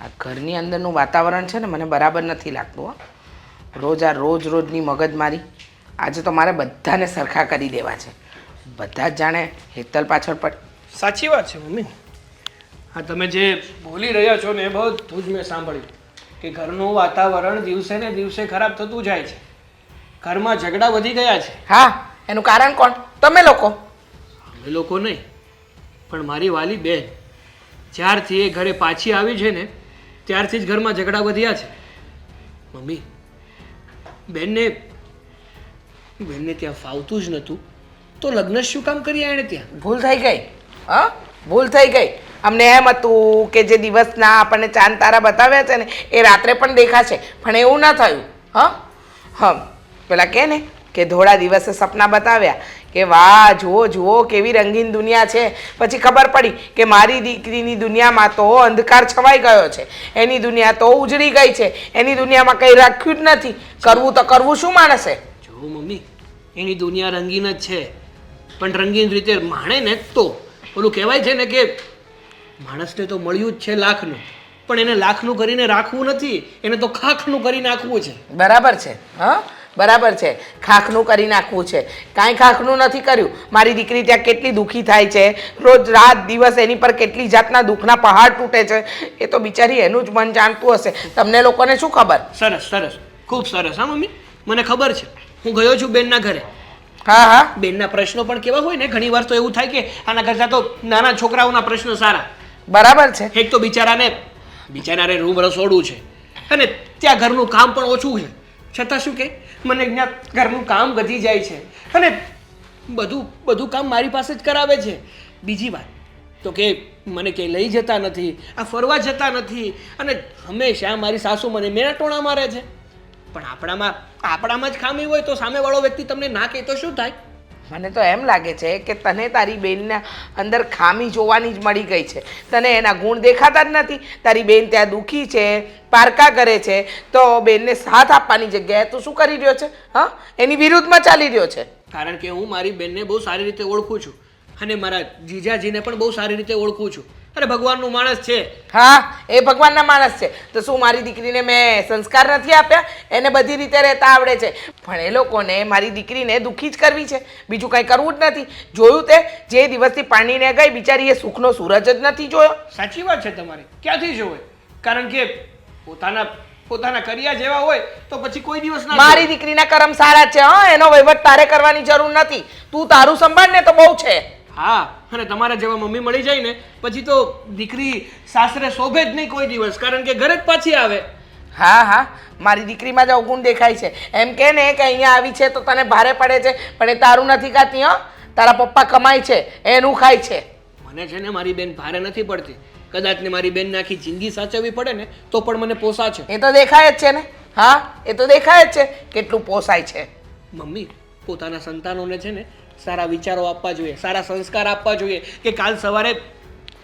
આ ઘરની અંદરનું વાતાવરણ છે ને મને બરાબર નથી લાગતું હો. રોજ આ રોજ રોજની મગજમારી આજે તો મારે બધાને સરખા કરી દેવા છે. બધા જ જાણે હેતલ પાછળ પડ. સાચી વાત છે મમ્મી. હા તમે જે બોલી રહ્યા છો ને એ બધું જ મેં સાંભળ્યું. કે ઘરનું વાતાવરણ દિવસે ને દિવસે ખરાબ થતું જાય છે. ઘરમાં ઝઘડા વધી ગયા છે. હા એનું કારણ કોણ? તમે લોકો. અમે લોકો નહીં પણ મારી વાલી બેન. જ્યારથી એ ઘરે પાછી આવી છે ને ત્યારથી જ ઘરમાં ઝઘડા વધ્યા છે. મમ્મી, બેનને બેનને ત્યાં ફાવતું જ નહોતું. તો લગ્ન શું કામ કર્યા એણે ત્યાં? ભૂલ થઈ ગઈ. હા? ભૂલ થઈ ગઈ. અમને એમ હતું કે જે દિવસના આપણને ચાંદ તારા બતાવ્યા છે ને, એ રાત્રે પણ દેખાશે. પણ એવું ના થયું. હા? હા પેલા કે ને કે ધોળા દિવસે સપના બતાવ્યા કે વાહ જુઓ જુઓ કેવી રંગીન દુનિયા છે. પછી ખબર પડી કે મારી દીકરીની દુનિયામાં તો અંધકાર છવાઈ ગયો છે. એની દુનિયા તો ઉજળી ગઈ છે. એની દુનિયામાં કંઈ રાખ્યું જ નથી. કરવું તો કરવું શું માણસે? જો મમ્મી એની દુનિયા રંગીન જ છે. પણ રંગીન રીતે માણે ને તો. પેલું કહેવાય છે ને કે માણસને તો મળ્યું જ છે લાખનું. પણ એને લાખનું કરીને રાખવું નથી. એને તો ખાખનું કરી નાખવું છે. બરાબર છે. હા? બરાબર છે? ખાખનું કરી નાખવું છે. કાંઈ ખાખનું નથી કર્યું. મારી દીકરી ત્યાં કેટલી દુઃખી થાય છે? રોજ રાત દિવસ એની પર કેટલી જાતના દુઃખના પહાડ તૂટે છે? એ તો બિચારી એનું જ મન જાણતું હશે. તમને લોકોને શું ખબર? સરસ સરસ. ખૂબ સરસ. હા મમ્મી? મને ખબર છે. હું ગયો છું બેનના ઘરે. હા હા. બેનના પ્રશ્નો પણ કેવા હોય ને ઘણી વાર તો એવું થાય કે આના કરતાં તો નાના છોકરાઓના પ્રશ્નો સારા. બરાબર છે. એક તો બિચારાને બિચારાને રૂમ રસોડું છે. અને ત્યાં ઘરનું કામ પણ ઓછું છે. છતાં શું કે મને ત્યાં ઘરનું કામ વધી જાય છે. અને બધું બધું કામ મારી પાસે જ કરાવે છે. બીજી વાત, તો કે મને ક્યાંય લઈ જતા નથી, આ ફરવા જતા નથી, અને હંમેશા મારી સાસુ મને મેરાટોણા મારે છે. પણ આપણામાં આપણામાં જ ખામી હોય તો સામેવાળો વ્યક્તિ તમને ના કહે તો શું થાય? મને તો એમ લાગે છે કે તને તારી બેનના અંદર ખામી જોવાની જ મળી ગઈ છે. તને એના ગુણ દેખાતા જ નથી. તારી બેન ત્યાં દુઃખી છે, પારકા કરે છે, તો બેનને સાથ આપવાની જગ્યાએ તું શું કરી રહ્યો છે? હા? એની વિરુદ્ધમાં ચાલી રહ્યો છે. કારણ કે હું મારી બેનને બહુ સારી રીતે ઓળખું છું. અને મારા જીજાજીને પણ બહુ સારી રીતે ઓળખું છું. અરે ભગવાનનું માણસ છે. હા એ ભગવાનના માણસ છે. તો શું મારી દીકરીને મેં સંસ્કાર નથી આપ્યા? એને બધી રીતે રહેતા આવડે છે. પણ એ લોકોને મારી દીકરીને દુઃખી જ કરવી છે. બીજું કંઈ કરવું જ નથી. જોયું તે? જે દિવસથી પાણીને ગઈ બિચારી એ સુખનો સૂરજ જ નથી જોયો. સાચી વાત છે તમારી. ક્યાંથી જોવે? કારણ કે પોતાના પોતાના કર્યા જેવા હોય તો પછી કોઈ દિવસ ના મારી દીકરીના કરમ સારા છે. હા એનો વહીવટ તારે કરવાની જરૂર નથી. તું તારું સંભાળ ને તો બહુ છે. હા અને તમારા જેવા મમ્મી મળી જાય ને પછી તો દીકરી સાસરે શોભે જ નહીં કોઈ દિવસ કારણ કે ઘરે જ પાછી આવે. હા હા મારી દીકરીમાં જ અવગુણ દેખાય છે. એમ કે ને કે અહીંયા આવી છે તો તને ભારે પડે છે પણ એ તારું નથી ખાતી હં. તારા પપ્પા કમાય છે એનું ખાય છે. મને છે ને મારી બેન ભારે નથી પડતી. કદાચ ને મારી બેન આખી જિંદગી સાચવવી પડે ને તો પણ મને પોસા છે. એ તો દેખાય જ છે ને. હા એ તો દેખાય જ છે કેટલું પોસાય છે. મમ્મી પોતાના સંતાનોને છે ને સારા વિચારો આપવા જોઈએ સારા સંસ્કાર આપવા જોઈએ કે કાલ સવારે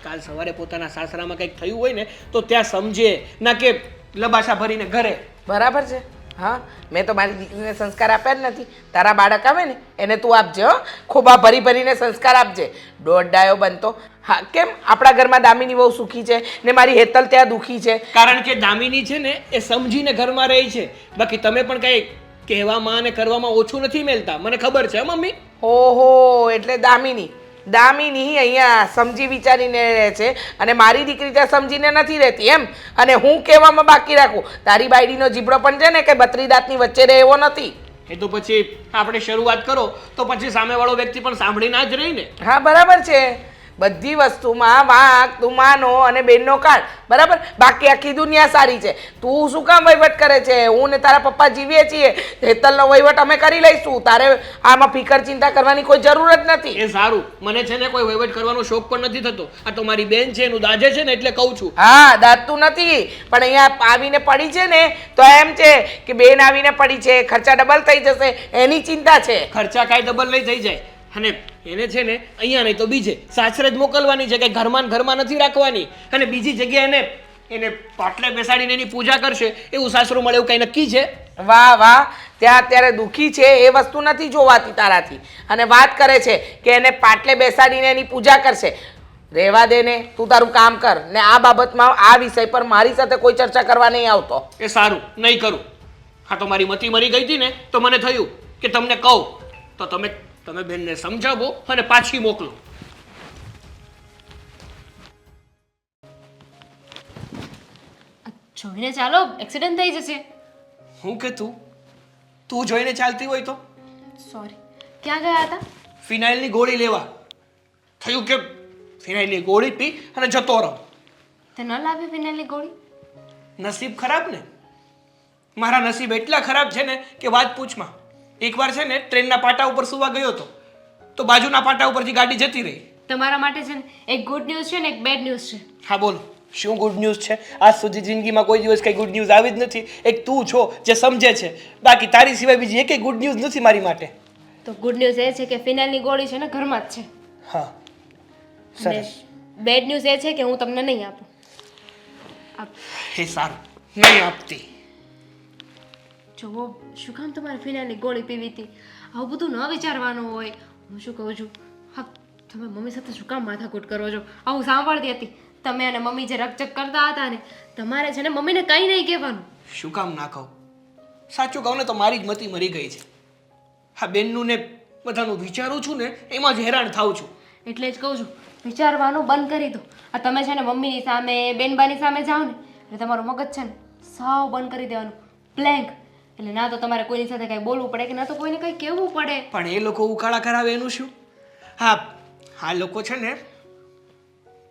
કાલ સવારે પોતાના સાસરામાં કંઈક થયું હોય ને તો ત્યાં સમજે ના કે લબાશા ભરીને ઘરે. બરાબર છે. હા મેં તો મારી દીકરીને સંસ્કાર આપ્યા જ નથી. તારા બાળક આવે ને એને તું આપજે હો. ખોબા ભરી ભરીને સંસ્કાર આપજે. દોઢ ડાયો બનતો. હા કેમ? આપણા ઘરમાં દામિની બહુ સુખી છે ને મારી હેતલ ત્યાં દુખી છે. કારણ કે દામિની છે ને એ સમજીને ઘરમાં રહી છે. બાકી તમે પણ કંઈ કહેવામાં અને કરવામાં ઓછું નથી મેલતા. મને ખબર છે હો મમ્મી? ઓહો એટલે દામિની. દામિની અહીંયા સમજી વિચારીને રહે છે અને મારી દીકરી ત્યાં સમજીને નથી રહેતી એમ? અને હું કહેવામાં બાકી રાખું તારી બાયડીનો જીબડો પણ છે ને કે બત્રી દાંતની વચ્ચે રહે એવો નથી? એ તો પછી આપણે શરૂઆત કરો તો પછી સામેવાળો વ્યક્તિ પણ સાંભળી ના જ રહી ને હા બરાબર છે. બધી વસ્તુમાં વાંક તું માનો અને બેનનો કાળ. બરાબર? બાકી આખી દુનિયા સારી છે. તું શું કામ વહીવટ કરે છે? હું ને તારા પપ્પા જીવીએ છીએ. હેતલનો વહીવટ અમે કરી લઈશું. તારે આમાં ફિકર ચિંતા કરવાની કોઈ જરૂર જ નથી. એ સારું. મને છે ને કોઈ વહીવટ કરવાનો શોખ પણ નથી થતો. આ તો મારી બેન છે એનું દાજે છે ને એટલે કહું છું. હા દાતું નથી. પણ અહીંયા આવીને પડી છે ને તો એમ છે કે બેન આવીને પડી છે. ખર્ચા ડબલ થઈ જશે. એની ચિંતા છે. ખર્ચા કાંઈ ડબલ નહીં થઈ જાય. અને એને છે ને અહીંયા નહીં તો બીજે સાસરે જ મોકલવાની છે કે ઘરમાં ને ઘરમાં નથી રાખવાની. અને બીજી જગ્યાએ એને એને પાટલે બેસાડીને એની પૂજા કરશે એવું સાસરું મળે એવું કંઈ નક્કી છે? વાહ વાહ ત્યાં અત્યારે દુઃખી છે એ વસ્તુ નથી જોવાતી તારાથી. અને વાત કરે છે કે એને પાટલે બેસાડીને એની પૂજા કરશે. રહેવા દે ને તું તારું કામ કર. ને આ બાબતમાં આ વિષય પર મારી સાથે કોઈ ચર્ચા કરવા નહીં આવતો. એ સારું નહીં કરું. હા તો મારી મતી મરી ગઈ હતી ને તો મને થયું કે તમને કહું. તો તમે તમે બેનને સમજાવો અને પાછી મોકલો. જોઈને ચાલો એક્સિડન્ટ થઈ જશે. હું કે તું? તું જોઈને ચાલતી હોય તો? સોરી ક્યાં ગયા હતા? ફિનાઇલની ગોળી લેવા. થયું કે ફિનાઇલની ગોળી પી અને જતો રહો. તે ન લાવી ફિનાઇલની ગોળી? નસીબ ખરાબ ને? મારા નસીબ એટલા ખરાબ છે ને કે વાત પૂછમાં. એકવાર છે ને ટ્રેનના પાટા ઉપર સુવા ગયો હતો તો બાજુના પાટા ઉપરથી ગાડી જતી રહી. તમારા માટે છે ને એક ગુડ ન્યૂઝ છે ને એક બેડ ન્યૂઝ છે? હા બોલો. શું ગુડ ન્યૂઝ છે? આજ સુધી જિંદગીમાં કોઈ દિવસ કઈ ગુડ ન્યૂઝ આવી જ નથી. એક તું છો જે સમજે છે. બાકી તારી સિવાય બીજી એકેય ગુડ ન્યૂઝ નથી મારી માટે. તો ગુડ ન્યૂઝ એ છે કે ફિનાલની ગોળી છે ને ઘરમાં જ છે. હા. સરસ. બેડ ન્યૂઝ એ છે કે હું તમને નહીં આપું આપ. એ સારું. નહીં આપતી. જુઓ શું કામ તમારે ફિનાની ગોળી પીવી હતી? આવું બધું ન વિચારવાનું હોય. હું શું કહું છું? હા તમે મમ્મી સાથે શું કામ માથાકૂટ કરો છો? આવું સાંભળતી હતી. તમે અને મમ્મી જે રકચક કરતા હતા ને તમારે છે ને મમ્મીને કંઈ નહીં કહેવાનું. શું કામ ના કહું? સાચું કહું ને તો મારી જ મતી મરી ગઈ છે. હા બેનનું ને બધાનું વિચારું છું ને એમાં જ હેરાન થાઉં છું. એટલે જ કહું છું વિચારવાનું બંધ કરી દો. આ તમે છે ને મમ્મીની સામે બેનબાની સામે જાઓ ને એટલે તમારું મગજ છે ને સાવ બંધ કરી દેવાનું. બ્લેન્ક એટલે ના તો તમારે કોઈની સાથે કાંઈ બોલવું પડે કે ના તો કોઈને કંઈ કહેવું પડે. પણ એ લોકો ઉકાળા કરાવે એનું શું? હા હા લોકો છે ને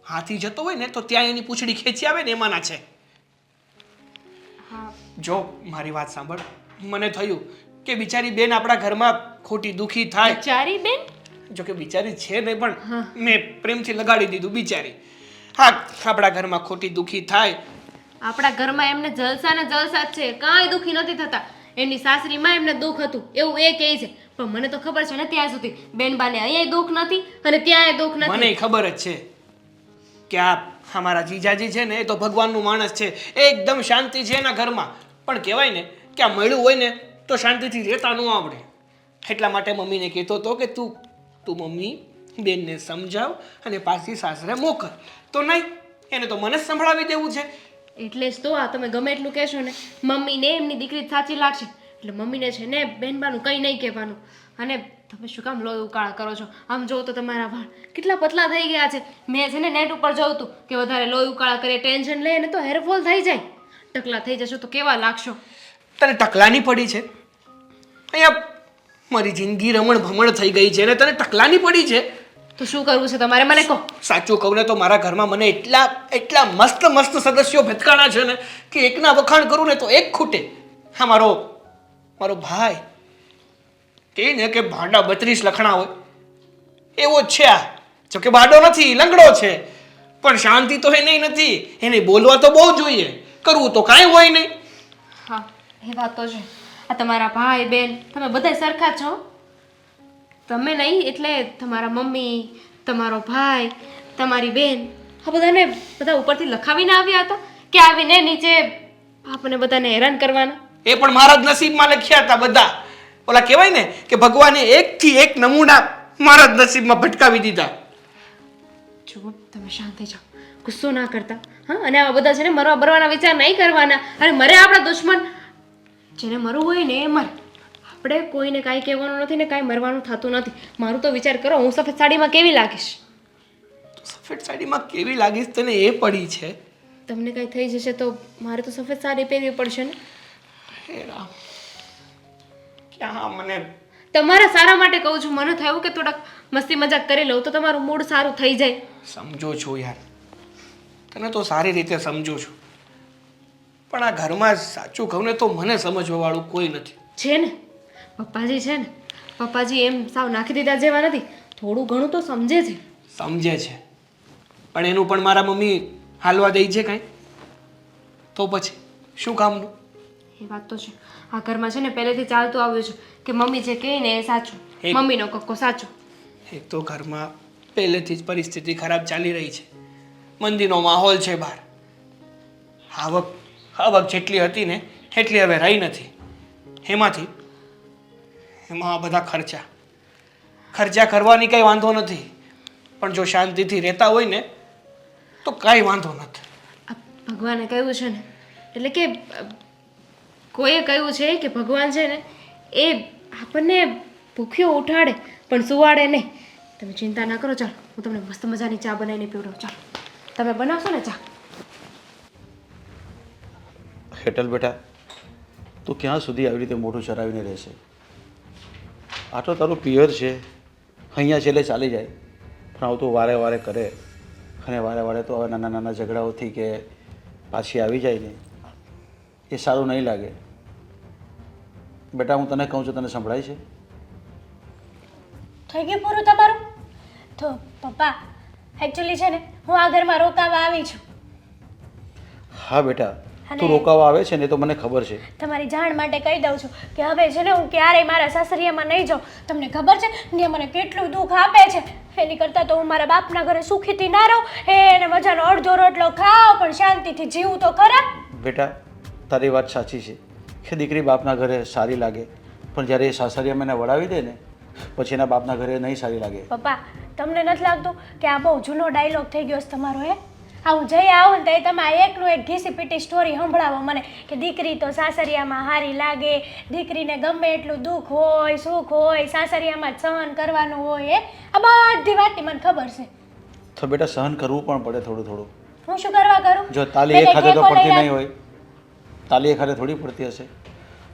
હાથી જતો હોય ને તો ત્યાં એની પૂંછડી ખેંચી આવે ને એમાંના છે. હા. જો મારી વાત સાંભળ. મને થયું કે બિચારી બેન આપણા ઘરમાં ખોટી દુખી થાય. ચારી બેન? જો કે બિચારી છે નહીં. પણ મેં પ્રેમથી લગાડી દીધું બિચારી. હા આપણા ઘરમાં ખોટી દુખી થાય. આપણા ઘરમાં એમને જલસા ને જલસા જ છે. કાંઈ દુઃખી નથી થતા. એમની સાસરીમાં એમને દુઃખ હતું, એવું એ કહે છે. પણ મને તો ખબર છે ને ત્યાં સુધી બેનબાને અહીંયા દુઃખ નથી અને ત્યાંય દુઃખ નથી. મને ખબર જ છે કે આ અમારા જીજાજી છે ને, એ તો ભગવાનનું માણસ છે. એકદમ શાંતિ છે એના ઘરમાં. પણ કહેવાય ને કે આ મળ્યું હોય ને, તો શાંતિથી રહેતા ન આવડે. એટલા માટે મમ્મીને કહેતો હતો કે તું તું મમ્મી, બેનને સમજાવ અને પાછી સાસરે મોકલ. તો નહીં, એને તો મને જ સંભળાવી દેવું છે. એટલે જ તો આ તમે ગમે એટલું કહેશો ને મમ્મીને એમની દીકરી સાચી લાગશે. એટલે મમ્મીને છે ને બહેનબાનું કંઈ નહીં કહેવાનું. અને તમે શું કામ લોહી ઉકાળા કરો છો? આમ જોવો તો તમારા વાળ કેટલા પતલા થઈ ગયા છે. મેં છે ને નેટ ઉપર જોઉં હતું કે વધારે લોહી ઉકાળા કરીએ ટેન્શન લે ને તો હેરફોલ થઈ જાય. ટકલા થઈ જશો તો કેવા લાગશો? તને ટકલાની પડી છે? અહીંયા મારી જિંદગી રમણ ભમણ થઈ ગઈ છે ને તને ટકલાની પડી છે? તો શું કરવું છે તમારે? મને કહો. સાચું કહું ને તો મારા ઘરમાં મને એટલા એટલા મસ્ત મસ્ત સદસ્યો ભટકાણા છે ને કે એકના વખાણ કરું ને તો એક ખૂટે. હા મારો મારો ભાઈ કે ને કે ભાંડા બત્રીસ લખણા હોય. એવો જ છે આ. જોકે બાડો નથી લંગડો છે. પણ શાંતિ તો એને નથી. એને બોલવા તો બહુ જોઈએ. કરવું તો કાંઈ હોય નહીં. હા એ વાત તો છે. આ તમારા ભાઈ બેન તમે બધા સરખા છો? તમે નહીં એટલે તમારા મમ્મી તમારો ભાઈ તમારી બેન આ બધાને બધા ઉપરથી લખાવીને આવ્યા હતા કે આવીને નીચે આપણને બધાને હેરાન કરવાના. એ પણ મારા જ નસીબમાં લખ્યા હતા બધા. ઓલા કહેવાય ને કે ભગવાને એકથી એક નમૂના મારા જ નસીબમાં ભટકાવી દીધા. જો તમે શાંત થઈ જાઓ. ગુસ્સો ના કરતા. હા અને આ બધા છે ને મરવા બરવાના વિચાર નહીં કરવાના. અને મરે આપણા દુશ્મન. જેને મરવું હોય ને એ મરે. આપણે કોઈને કાંઈ કહેવાનું નથી ને કાંઈ મરવાનું થતું નથી. મારું તો વિચાર કરો હું સફેદ સાડીમાં કેવી લાગીશ? સફેદ સાડીમાં કેવી લાગીશ તને એ પડી છે. તમને કાંઈ થઈ જશે તો મારે તો સફેદ સાડી પહેરવી પડશે ને. હે રામ. ક્યાં મને? તમારા સારા માટે કહું છું મને થયું કે થોડાક મસ્તી મજાક કરી લઉં તો તમારું મૂડ સારું થઈ જાય. સમજો છું યાર. તને તો સારી રીતે સમજુ છું. પણ આ ઘરમાં સાચું કહું ને તો મને સમજવા વાળું કોઈ નથી. છે ને? પપ્પાજી છે ને પપ્પાજી એમ સાવ નાખી દીધા જેવા નથી થોડું ઘણું તો સમજે છે. સમજે છે. પણ એનું પણ મારા મમ્મી હાલવા દે છે કાંઈ. તો પછી શું કામનું એ વાત તો છે. આ ઘરમાં છે ને પહેલેથી ચાલતું આવ્યું છે કે મમ્મી જે કહે ને એ સાચું. મમ્મીનો કક્કો સાચો. એક તો ઘરમાં પહેલેથી જ પરિસ્થિતિ ખરાબ ચાલી રહી છે. મંદીનો માહોલ છે બહાર. આવક આવક જેટલી હતી ને એટલી હવે રહી નથી. એમાંથી એમાં આ બધા ખર્ચા. ખર્ચા કરવાની કંઈ વાંધો નથી. પણ જો શાંતિથી રહેતા હોય ને તો કાંઈ વાંધો નથી. ભગવાને કહ્યું છે ને એટલે કે કોઈએ કહ્યું છે કે ભગવાન છે ને એ આપણને ભૂખ્યો ઉઠાડે પણ સુવાડે નહીં. તમે ચિંતા ના કરો ચાલો હું તમને મસ્ત મજાની ચા બનાવીને પીવડાવું. ચાલો તમે બનાવશો ને ચા? હેટલ બેટા તું ક્યાં સુધી આવી રીતે મોઢું ચરાવીને રહેશે? આ તો તારું પિયર છે. અહીંયા છેલ્લે ચાલી જાય. પણ આવું તો વારે વારે કરે. અને વારે વારે તો હવે નાના નાના ઝઘડાઓથી કે પાછી આવી જાય ને એ સારું નહીં લાગે. બેટા હું તને કહું છું તને સંભળાય છે? થઈ ગયું પૂરું તમારું? તો પપ્પા એકચ્યુઅલી છે ને હું આ ઘરમાં રોકાવા આવી છું. હા બેટા તું રોકાવા આવે છે ને તો મને ખબર છે. તમારી જાણ માટે કહી દઉં છું કે હવે છે ને હું ક્યારેય મારા સાસરિયામાં નહીં જાઉં. તમને ખબર છે ને મને કેટલું દુઃખ આપે છે. એની કરતાં તો હું મારા બાપના ઘરે સુખીથી ના રહું. હે એને મજાનો અડધો રોટલો ખાઓ પણ શાંતિથી જીવું તો ખરા. બેટા તારી વાત સાચી છે કે દીકરી બાપના ઘરે સારી લાગે. પણ જ્યારે એ સાસરિયામાં એને વડાવી દે ને પછી એના બાપના ઘરે નહીં સારી લાગે. પપ્પા તમને નથી લાગતું કે આ બહુ જૂનો ડાયલોગ થઈ ગયો છે તમારો હે? આ હું જઈ આવું ને તો તમે એકનું એક ઘીસી પીટી સ્ટોરી સંભળાવો મને કે દીકરી તો સાસરિયામાં હારી લાગે દીકરીને ગમે એટલું દુઃખ હોય સુખ હોય સાસરિયામાં સહન કરવાનું હોય એ. આ બધી વાતની મને ખબર છે. તો બેટા સહન કરવું પણ પડે થોડું થોડું. હું શું કરવા કરું? જો તાલી એક હાથે તો પડતી નહીં હોય. તાલી એક હાથે થોડી પડતી હશે.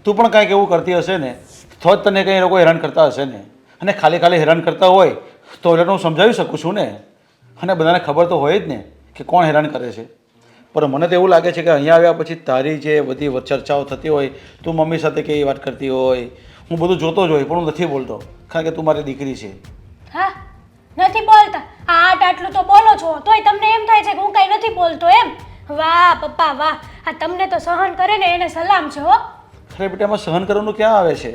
તું પણ કાંઈક એવું કરતી હશે ને તો જ તને કંઈ લોકો હેરાન કરતા હશે ને. અને ખાલી ખાલી હેરાન કરતા હોય તો એટલે હું સમજાવી શકું છું ને. અને બધાને ખબર તો હોય જ ને. કે કોણ હેરાન કરે છે? પણ મને તો એવું લાગે છે કે અહીંયા આવ્યા પછી તારી જે બધી ચર્ચાઓ થતી હોય તું મમ્મી સાથે કેવી વાત કરતી હોય હું બધું જોતો જ હોય પણ હું નથી બોલતો કારણ કે તું મારી દીકરી છે. હા નથી બોલતા. આ આટ આટલું તો બોલો છો તોય તમને એમ થાય છે કે હું કાંઈ નથી બોલતો એમ? વાહ પપ્પા વાહ. આ તમને તો સહન કરે ને એને સલામ છે હો. અરે બેટા એમાં સહન કરવાનું ક્યાં આવે છે?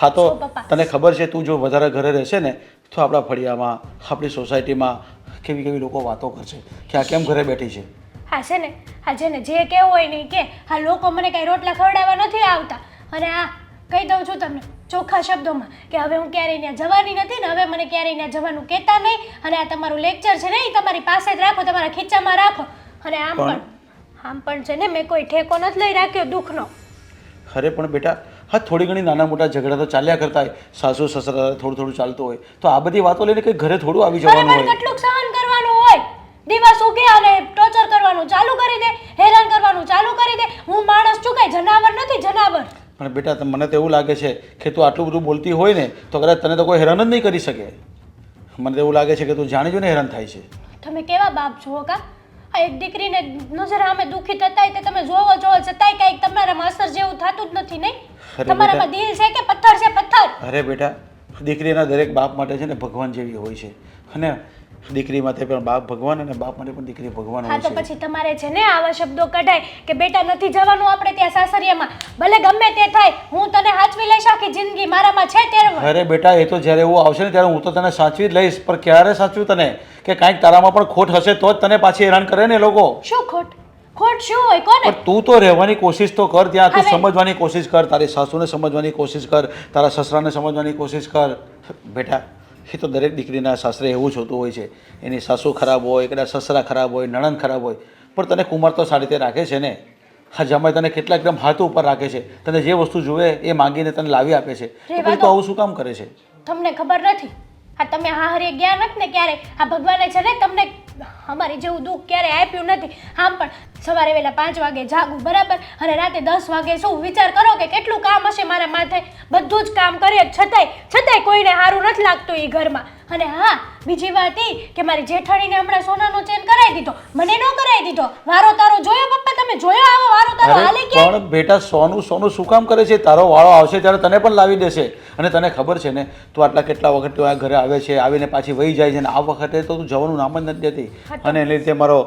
હા તો તને ખબર છે તું જો વધારે ઘરે રહેશે ને તો આપણા ફળિયામાં આપણી સોસાયટીમાં કેવી કેવી લોકો વાતો કરશે કે આ કેમ ઘરે બેઠી છે? હા છે ને. હા છે ને. જે કેવું હોય નહીં કે આ લોકો મને કાંઈ રોટલા ખવડાવવા નથી આવતા. અને આ કહી દઉં છું તમને ચોખ્ખા શબ્દોમાં કે હવે હું ક્યારેય ત્યાં જવાની નથી ને હવે મને ક્યારેય ત્યાં જવાનું કહેતા નહીં. અને આ તમારું લેક્ચર છે ને એ તમારી પાસે જ રાખો તમારા ખીચામાં રાખો. અને આમ પણ- આમ પણ છે ને મેં કોઈ ઠેકો નથી લઈ રાખ્યો દુઃખનો. અરે પણ બેટા હા થોડી ઘણી નાના મોટા ઝઘડા તો ચાલ્યા કરતા હોય. સાસુ સસરા થોડું થોડું ચાલતું હોય. તો આ બધી વાતો લઈને કંઈ ઘરે થોડું આવી જવાનું હોય કેટલુંક સહન કરવાનું હોય દિવસ ઉગે અને ટોર્ચર કરવાનું ચાલુ કરી દે હેરાન કરવાનું ચાલુ કરી દે. હું માણસ છું કાંઈ જનાવર નથી જનાવર. પણ બેટા મને તો એવું લાગે છે કે તું આટલું બધું બોલતી હોય ને તો કદાચ તને તો કોઈ હેરાન જ નહીં કરી શકે. મને તો એવું લાગે છે કે તું જાણી જોઈને હેરાન થાય છે. તમે કેવા બાપ છો કા? આ એક દીકરીને નજર અમે દુખી થતાય તે તમે જોવો જોવો છતાંય કાંઈક તમારા માસ્તર જેવું થતું જ નથી નહીં? તમારામાં દિલ છે કે પથ્થર છે પથ્થર? અરે બેટા દીકરીના દરેક બાપ માટે છે ને ભગવાન જેવી હોય છે. અને દીકરી માટે પણ બાપ ભગવાન અને બાપ માટે પણ દીકરી ભગવાન હા હોય તો છે. પછી તમારે છે ને આવા શબ્દો કઢાય કે બેટા નથી જવાનું આપણે ત્યાં સાસરિયામાં. ભલે ગમે તે થાય હું તને હાચવી લઈશ આખી જિંદગી. મારામાં છે તેરવ અરે બેટા એ તો જ્યારે એવું આવશે ને ત્યારે હું તો તને સાચવી જ લઈશ પણ ક્યારે સાચવું તને? કે કાંઈક તારામાં પણ ખોટ હશે તો જ તને પાછી હેરાન કરે ને એ લોકો. શું ખોટ? ખોટ શું હોય? કોને? પણ તું તો રહેવાની કોશિશ તો કર ત્યાં તું હવે- સમજવાની કોશિશ કર તારી સાસુને સમજવાની કોશિશ કર તારા સસરાને સમજવાની કોશિશ કર. બેટા એ તો દરેક દીકરીના સાસરે એવું જ હોતું હોય છે. એની સાસુ ખરાબ હોય કદાચ સસરા ખરાબ હોય નણંદ ખરાબ હોય. પણ તને કુમાર તો સારી રીતે રાખે છે ને? હા જમાઈ તને કેટલા એકદમ હાથ ઉપર રાખે છે. તને જે વસ્તુ જોવે એ માંગીને તને લાવી આપે છે. તો તો આવું શું કામ કરે છે? તમને ખબર નથી. આ તમે હા હરે ગયા નથી ને ક્યારે? આ ભગવાને છે ને તમને અમારી જેવું દુઃખ ક્યારે આપ્યું નથી. આમ પણ સવારે વહેલા પાંચ વાગે જાગું બરાબર? અને રાતે દસ વાગે શું? વિચાર કરો કે કેટલું કામ હશે મારા માથે. બધું જ કામ કરીએ છતાંય છતાંય કોઈને સારું નથી લાગતું એ ઘરમાં. અને હા બીજી વાત એ કે મારી જેઠાણીને હમણાં સોનાનો ચેન કરાવી દીધો. મને ન કરાવી દીધો. વારો તારો જોયો પપ્પા તમે? જોયો આવો વારો તારો? હાલે કે પણ બેટા સોનું સોનું શું કામ કરે છે? તારો વાળો આવશે ત્યારે તને પણ લાવી દેશે. અને તને ખબર છે ને તું આટલા કેટલા વખત તું આ ઘરે આવે છે આવીને પાછી વહી જાય છે ને આ વખતે તો તું જવાનું નામ જ નથી દેતી અને એને લીધે મારો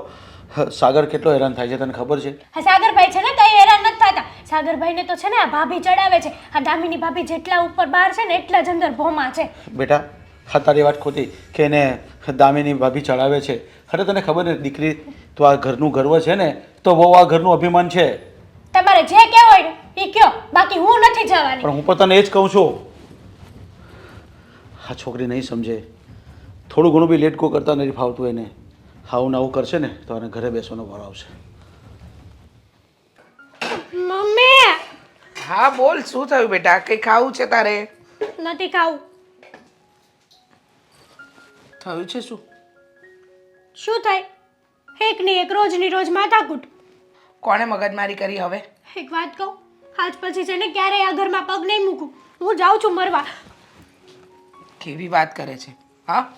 સાગર કેટલો હેરાન થાય છે તને ખબર છે? હા સાગરભાઈ છે ને કઈ હેરાન નથી થતા. સાગરભાઈને તો છે ને આ ભાભી ચડાવે છે. આ દામિની ભાભી જેટલા ઉપર બહાર છે ને એટલા જ અંદર ભોમા છે. બેટા હા તારી વાત ખોટી કે એને દામિની ભાભી ચડાવે છે. અરે તને ખબર ને દીકરી તો આ ઘરનું ગર્વ છે ને તો બહુ આ ઘરનું અભિમાન છે. તમારે જે કહેવું હોય ને એ કયો. બાકી હું નથી જવાની. પણ હું પણ તને એ જ કહું છું. આ છોકરી નહીં સમજે. થોડું ઘણું બી લેટકો કરતા નથી ફાવતું એને. આવું ને આવું કરશે ને તો આને ઘરે બેસવાનો ભાવ આવશે. મમ્મી! હા બોલ શું થયું બેટા? કંઈ ખાવું છે તારે? નથી ખાવું. થયું છે શું? શું થાય? એક એકની એક રોજની રોજ માથાકૂટ કોણે મગજમારી કરી હવે? એક વાત કહું આજ પછી છે ને ક્યારેય આ ઘરમાં પગ નહીં મૂકું. હું જાઉં છું મરવા. કેવી વાત કરે છે હા?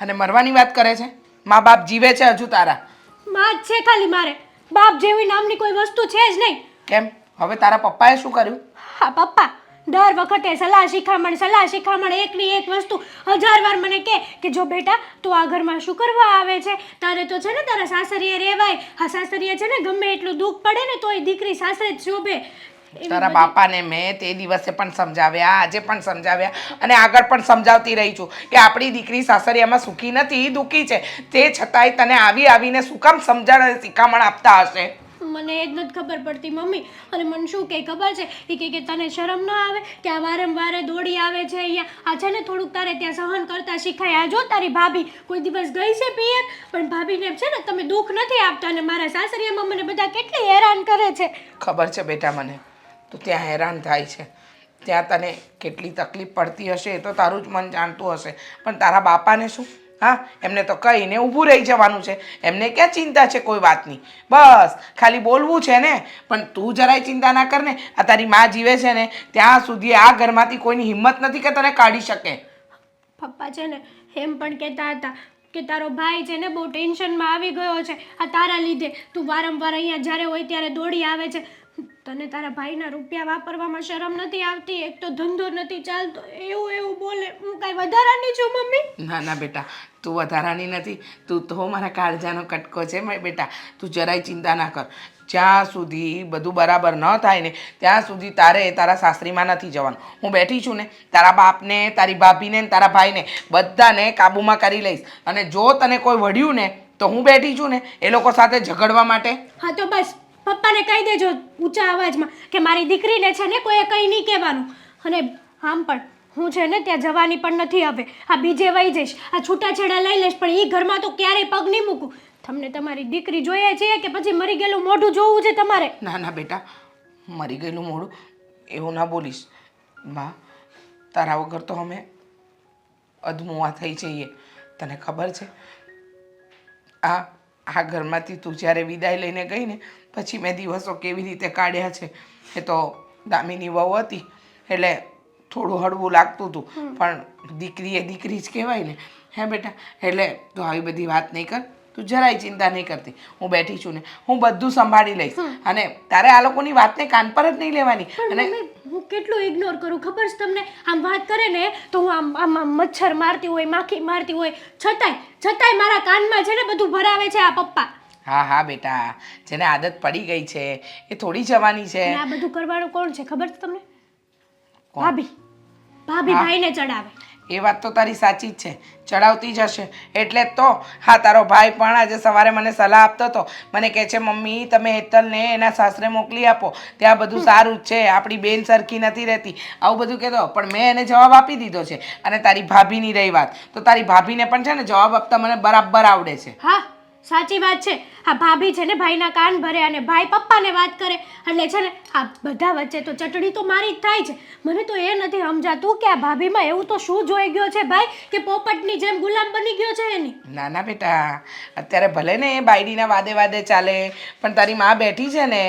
અને મરવાની વાત કરે છે? મા બાપ જીવે છે હજુ તારા. માં જ છે ખાલી મારે. બાપ જેવી નામની કોઈ વસ્તુ છે જ નહીં. કેમ? હવે તારા પપ્પાએ શું કર્યું? હા પપ્પા દર વખતે સલાહ શિખામણ સલાહ શિખામણ એકની એક વસ્તુ હજાર વાર મને કહે કે જો બેટા તું આ ઘરમાં શું કરવા આવે છે? તારે તો છે ને તારા સાસરીએ રહેવાય. હા સાસરીએ છે ને ગમે એટલું દુઃખ પડે ને તોય દીકરી સાસરે જ શોભે. તારા બાપાને મેં તે દિવસે પણ સમજાવ્યા આજે પણ સમજાવ્યા અને આગળ પણ સમજાવતી રહી છું કે આપણી દીકરી સાસરિયામાં સુખી નથી દુઃખી છે. તે છતાંય તને આવી આવીને શું કામ સમજણ અને શિખામણ આપતા હશે? મને એ જ નથી ખબર પડતી મમ્મી. અને મને શું કે ખબર છે? એ કે કે તને શરમ ન આવે કે આ વારંવાર દોડી આવે છે અહીંયા. આ છે ને થોડુંક તારે ત્યાં સહન કરતા શીખાય. આ જો તારી ભાભી કોઈ દિવસ ગઈ છે પિયર પણ ભાભીને છે ને તમે દુઃખ નથી આપતા અને મારા સાસરિયામાં મને બધા કેટલી હેરાન કરે છે. ખબર છે બેટા મને. તું ત્યાં હેરાન થાય છે. ત્યાં તને કેટલી તકલીફ પડતી હશે એ તો તારું જ મન જાણતું હશે. પણ તારા બાપાને શું? હા, એમને તો કહીને ઊભું રહી જવાનું છે. એમને ક્યાં ચિંતા છે કોઈ વાતની? બસ, ખાલી બોલવું છે ને. પણ તું જરાય ચિંતા ના કર ને આ તારી માં જીવે છે ને, ત્યાં સુધી આ ઘરમાંથી કોઈની હિંમત નથી કે તને કાઢી શકે. પપ્પા છે ને, એમ પણ કહેતા હતા કે તારો ભાઈ છે ને બહુ ટેન્શનમાં આવી ગયો છે. આ તારા લીધે. તું વારંવાર અહીંયા જ્યારે હોય ત્યારે દોડી આવે છે. તને તારા ભાઈના રૂપિયા વાપરવામાં શરમ નથી આવતી? એક તો ધંધો નથી ચાલતો. એવું એવું બોલે. હું કાંઈ વધારાની છું મમ્મી? ના ના બેટા. તું વધારાની નથી. તું તો મારા કાળજાનો કટકો છે મારી બેટા. તું જરાય ચિંતા ના કર. જ્યાં સુધી બધું બરાબર ન થાય ને ત્યાં સુધી તારે તારા સાસરીમાં નથી જવાનું. હું બેઠી છું ને તારા બાપને તારી ભાભીને ને તારા ભાઈને બધાને કાબૂમાં કરી લઈશ. અને જો તને કોઈ વળ્યું ને તો હું બેઠી છું ને એ લોકો સાથે ઝઘડવા માટે. હા તો બસ. પપ્પાને કહી દેજો ઊંચા અવાજમાં કે મારી દીકરીને છે ને કોઈએ કંઈ નહીં કહેવાનું. અને આમ પણ હું છે ને ત્યાં જવાની પણ નથી હવે. આ બીજે વહી જઈશ. આ છૂટાછેડા લઈ લઈશ, પણ એ ઘરમાં તો ક્યારેય પગ નહીં મૂકું. તમને તમારી દીકરી જોઈએ છે કે પછી મરી ગયેલું મોઢું જોવું છે તમારે? ના ના, બેટા, મરી ગયેલું મોઢું એવું ના બોલીશ. મા, તારા વગર તો અમે અધમુઆ થઈ જઈએ. તને ખબર છે? આ આ ઘરમાંથી તું જ્યારે વિદાય લઈને ગઈ ને પછી મેં દિવસો કેવી રીતે કાઢ્યા છે એ તો દામિની વહુ હતી એટલે થોડું હળવું લાગતું હતું. પણ દીકરી એ દીકરી જ કહેવાય ને. હે બેટા? એટલે તું આવી બધી વાત નહીં કર. તું જરાય ચિંતા નહીં કરતી. હું બેઠી છું ને. હું બધું સંભાળી લઈશ. અને તારે આ લોકોની વાતને કાન પર જ નહીં લેવાની. અને હું કેટલું ઇગ્નોર કરું? ખબર છે તમને? આમ વાત કરે ને તો હું આમ આમ આમ મચ્છર મારતી હોય માખી મારતી હોય. છતાંય છતાંય મારા કાનમાં છે ને બધું ભરાવે છે આ પપ્પા. હા હા બેટા. જેને આદત પડી ગઈ છે એ થોડી જવાની છે. અને આ બધું કરવાનું કોણ છે? ખબર છે તમને? કોણ? ભાભી. ભાભી ભાઈને ચડાવે. એ વાત તો તારી સાચી જ છે. ચડાવતી જ હશે. એટલે જ તો હા તારો ભાઈ પણ આજે સવારે મને સલાહ આપતો હતો. મને કહે છે મમ્મી તમે હેતલને એના સાસરે મોકલી આપો. ત્યાં બધું સારું જ છે. આપણી બેન સરખી નથી રહેતી. આવું બધું કહેતો પણ મેં એને જવાબ આપી દીધો છે. અને તારી ભાભીની રહી વાત. તો તારી ભાભીને પણ છે ને જવાબ આપતા મને બરાબર આવડે છે. હા. સાચી વાત છે. આ ભાભી છે ને ભાઈના કાન ભરે અને ભાઈ પપ્પાને વાત કરે. એટલે છે ને આ બધા વચ્ચે તો ચટણી તો મારી જ થાય છે. મને તો એ નથી સમજાતું કે આ ભાભીમાં એવું તો શું જોઈ ગયો છે ભાઈ કે પોપટની જેમ ગુલામ બની ગયો છે એની? ના ના બેટા. અત્યારે ભલે ને એ બાયડીના વાદે વાદે ચાલે પણ તારી માં બેઠી છે ને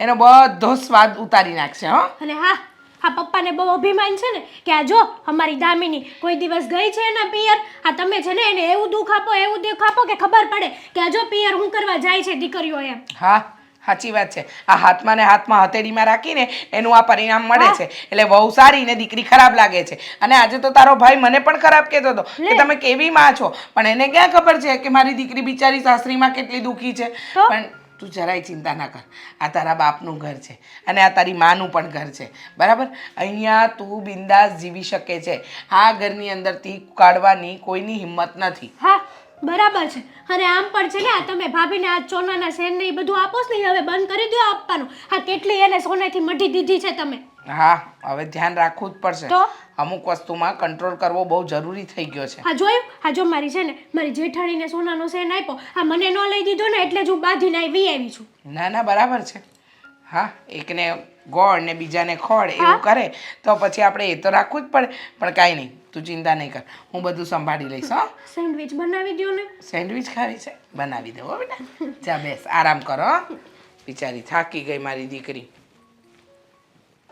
એનો બધો સ્વાદ ઉતારી નાખશે હો. અને હા આ પપ્પાને બહુ અભિમાન છે ને કે આ જો અમારી દામિની કોઈ દિવસ ગઈ છે એના પિયર આ તમે છે ને એને એવું દુઃખ આપો એવું દુઃખ આપો કે ખબર પડે કે આ જો પિયર હું કરવા જાય છે દીકરીઓ એમ. હા સાચી વાત છે. આ હાથમાં ને હાથમાં હથેળીમાં રાખીને એનું આ પરિણામ મળે છે. એટલે બહુ સારી ને દીકરી ખરાબ લાગે છે. અને આજે તો તારો ભાઈ મને પણ ખરાબ કહેતો હતો કે તમે કેવી માં છો? પણ એને ક્યાં ખબર છે કે મારી દીકરી બિચારી સાસરીમાં કેટલી દુઃખી છે? પણ તું જરાય ચિંતા ના કર. આ તારા બાપનું ઘર છે અને આ તારી માનું પણ ઘર છે. બરાબર? અહીંયા તું બિંદાસ જીવી શકે છે. આ ઘરની અંદરથી કાઢવાની કોઈની હિંમત નથી. હા બરાબર છે. અને આમ પણ છે ને આ તમે ભાભીને આ ચોનાના શેર ને એ બધું આપો છો ને હવે બંધ કરી દો આપવાનું. હા કેટલી એને સોનેથી મઢી દીધી છે તમે. હા હવે ધ્યાન રાખવું જ પડશે. તો? અમુક વસ્તુમાં કંટ્રોલ કરવો બહુ જરૂરી થઈ ગયો છે. હા જોયું? હા જો મારી છે ને મારી જેઠાણીને સોનાનો સેન આપ્યો. હા મને ન લઈ દીધો ને એટલે જ હું બાંધીને આવી આવી છું. ના ના બરાબર છે. હા એકને ગોળ ને બીજાને ખોળ એવું કરે તો પછી આપણે એ તો રાખવું જ પડે. પણ કાંઈ નહીં તું ચિંતા નહીં કર. હું બધું સંભાળી લઈશ હા. સેન્ડવિચ બનાવી દો ને. સેન્ડવિચ ખાવી છે? બનાવી દો બેટા. ચા બેસ આરામ કરો. બિચારી થાકી ગઈ મારી દીકરી.